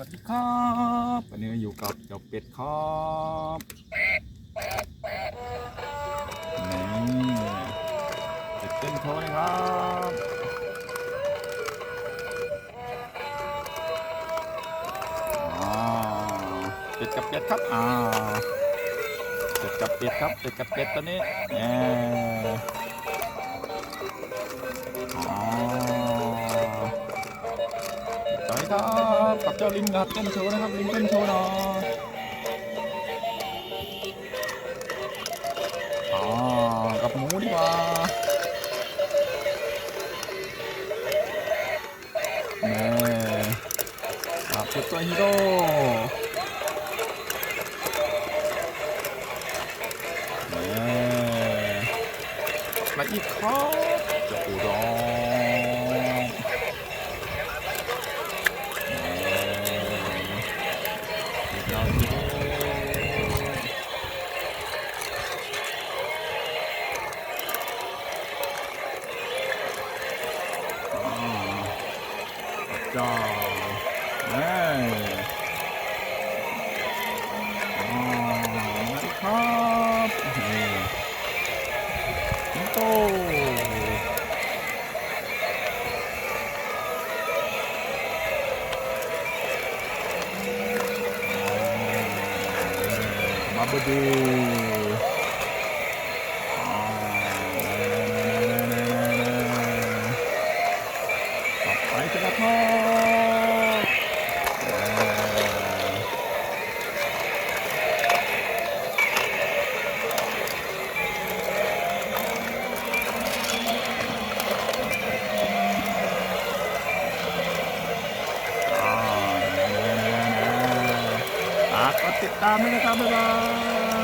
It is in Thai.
วัสดีครับวันนี้อยู่กับเจ้าเป็ดครับนี่เป็ดเต้นโชว์เลยครับอ่าเป็ดกับเป็ดครับอ่าเป็ดกับเป็ดครับเป็ดกับเป็ดตัวนี้แน่อ๋อสวั สดีครับกับเจ้าลิงครับเต้นโชว์นะครับลิงเต้นโชว์หน่อยอ๋อกับหมูดีกว่าแม่ครับซุปเปอร์ฮีโร่แม่มาอีกครับ จ้าเฮ้ยอ๋อมาดิครับนี่โตมาบดูอ่าต่อไปจะกระทบ ฝากกดติดตามด้วยนะครับบ๊ายบาย